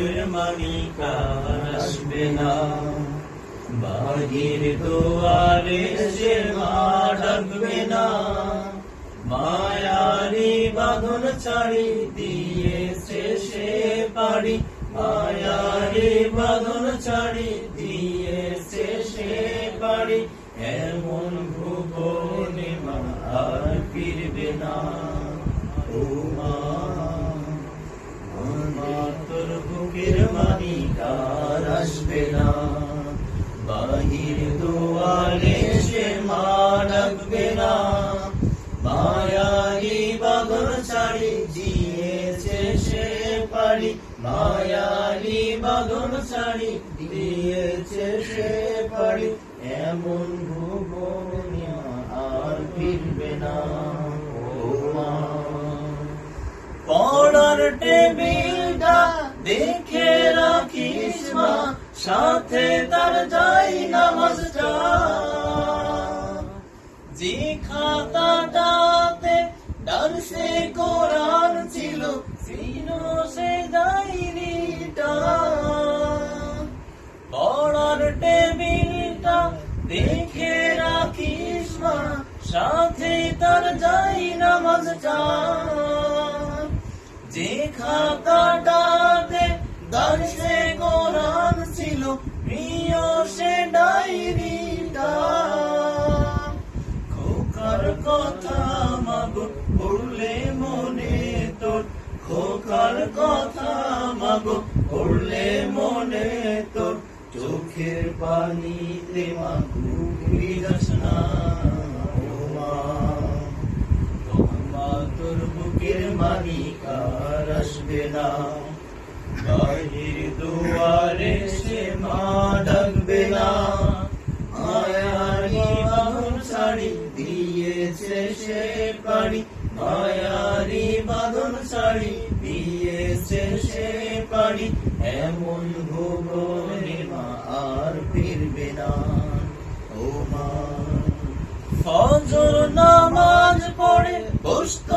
বুকের মালিকা আসবে না বাহির দুয়ারে সে মা ডাকবে না মায়ারি বাঁধন ছাড়ি দিয়েছে সে পাড়ি মায়ারি বাঁধন ছাড়ি দিয়েছে সে পাড়ি এমন ভুবনে মা আর ফিরবে না ও মা তোর বুকের মালিকার আসবে না। বাহির দুয়ারে সে মা ডাকবে না। মায়ারি বাগর ছাড়ি দিয়েছে সে পারি মায়ারি বাগর ছাড়ি দিয়েছে সে পারি এমন ভুবনে আর ফিরবে না। দেখে রাখিস মা, সাথে তার যাই নামাজটা। যে খাতাটাতে ডান্সে কোরআন ছিল ছিল সে ডাইরিটা পড়ার টেবিলটা দেখে রাখিস মা, সাথে তার যাই নামাজটা। যে খাতাটাতে দর্শে কোরআন ছিল, প্রিয় সে ডাইরিটা খোকার কথা মাগো, পড়লে মনে তোর। খোকার কথা মাগো, পড়লে মনে তোর। চোখের পানিতে মাগু যাস না তোর বুকের মালিকার দুয়ারে সে মা ডাকবে না শাড়ি দিয়েছে সে পাড়ি এমন ভুবনে মা আর ফিরবে না ও মা ফজর নামাজ পড়ে বসত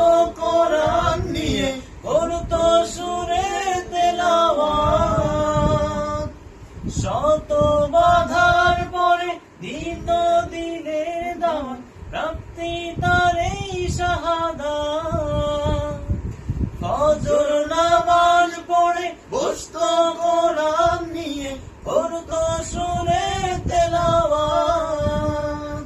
দিন দিনে প্রাপ্তি তার এই ফজর নামাজ পড়ে বসত কোরআন নিয়ে করতো সুরে তেলাওয়াত।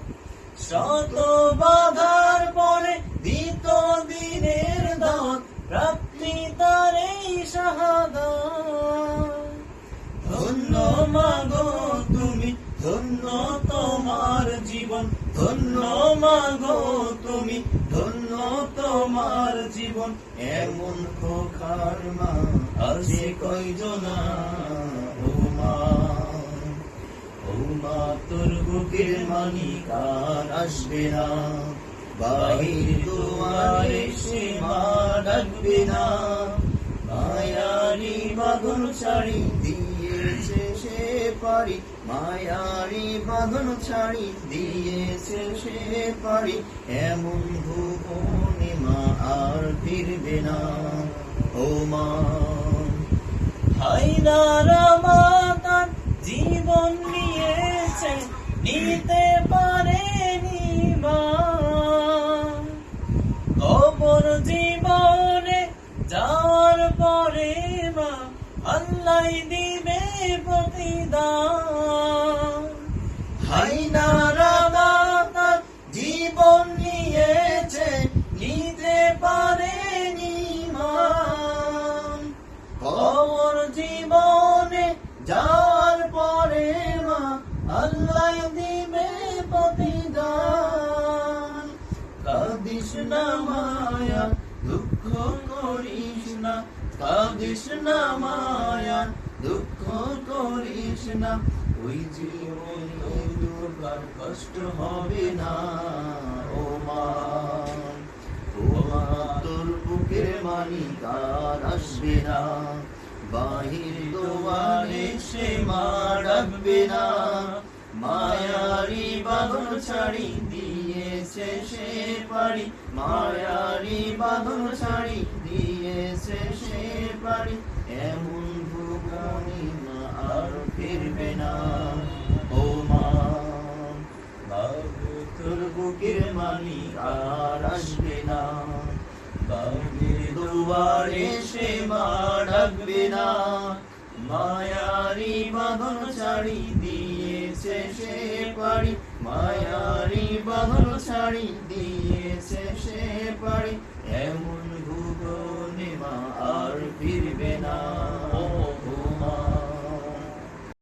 শত বাধার পরে দিত দিনের দাওয়াত, প্রাপ্তি ধন্য মাগো তুমি, ধন্য তোমার জীবন, এমন খোখার মা আছে কয়জনা? ও মা ও মা, তোর বুকের মালিকার আসবে না। বাহির দুয়ারে সে মা ডাকবে না। মায়ারি বাঁধন ছাড়ি পারি, মায়ারি বাঁধন ছাড়ি, দিয়েছে সে পারি, এমন ভুবনে মা আর ফিরবে না। ও মা হাইদারা মাতার জীবন নিয়েছে, নিতে পারেনি মা। কবর জীবনে যাওয়ার পরে মা আল্লাহ দিবে প্রতিদান। হাইনারা মাতার জীবন নিয়েছে, নিতে পারেনি মা কবর জীবনে যাওয়ার পরে মা, আল্লাহ দিবে প্রতিদান। কাদিস না মায়া দুঃখ করিস না দুঃখ করিস না। ওই কষ্ট হবে না, ও মা। তোর বুকের মালিকার আসবে না, বাহির দোয়ারে সে মা ডাকবে না। মায়ারি বাঁধন ছাড়ি দিয়েছে সে পারি, মায়ারি বাঁধন ছাড়ি, দিয়েছে সে পারি। এমন ভুবনি না আর ফিরবে না। ও মা বাবু তোর বুকের মানি আর আসবে না। বাবুর দুয়ারে সে মা ডাকবে না। মায়ারি বাঁধন ছাড়ি, দিয়েছে সে পারি। মায়ারি বাঁধন ছাড়ি দিয়েছে সে পাড়ি এমন